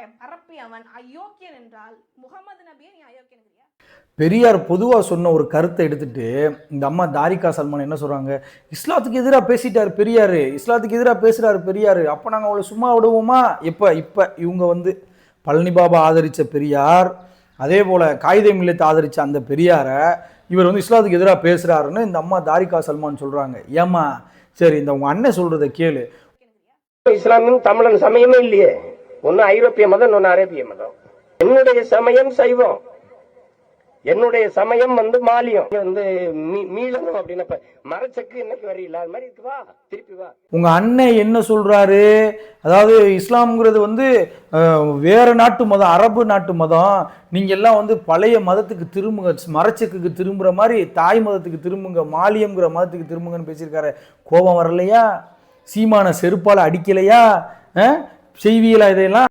ப- பரப்பியவன் அயோக்கியன் என்றால் முகமது நபியை நீ அயோக்கியனுங்கிறியா பெரியார் பொதுவாக சொன்ன ஒரு கருத்தை எடுத்துட்டு இந்த அம்மா தாரிகா சல்மான் என்ன சொல்கிறாங்க இஸ்லாத்துக்கு எதிராக பேசிட்டார் பெரியார். இஸ்லாத்துக்கு எதிராக பேசுகிறாரு பெரியார். அப்போ நாங்கள் அவளை சும்மா விடுவோமா? இப்போ இப்போ. இவங்க வந்து பழனி பாபா ஆதரித்த பெரியார் அதே போல் காகித மில்லத்தை ஆதரித்த அந்த பெரியாரை இவர் வந்து இஸ்லாத்துக்கு எதிராக பேசுகிறாருன்னு இந்த அம்மா தாரிகா சல்மான் சொல்கிறாங்க ஏம்மா? சரி இந்த உங்கள் அண்ணன் சொல்கிறத கேளு. இஸ்லாமும் தமிழன் சமயமே இல்லையே. ஒன்னு ஐரோப்பிய மதம் இன்னொன்னு அரேபிய மதம். என்னுடைய சமயம் சைவம். என்னுடைய சமயம் வந்து மாலியம். வந்து மீ- மீளணும் அப்படின்னு மரச்சக்கு இன்னைக்கு வரையில அது மாதிரி இருக்கு வா திருப்பி வா. உங்க அண்ணன் என்ன சொல்றாரு? அதாவது இஸ்லாம்ங்கிறது வந்து வேற நாட்டு மதம் அரபு நாட்டு மதம். நீங்க எல்லாம் வந்து பழைய மதத்துக்கு திரும்புங்க மரச்சக்குக்கு திரும்புகிற மாதிரி தாய் மதத்துக்கு திரும்புங்க மாலியம்ங்கிற மதத்துக்கு திரும்புங்கன்னு பேசியிருக்காரு. கோபம் வரலையா? சீமான செருப்பால் அடிக்கலையா? செய்வியலா இதையெல்லாம்?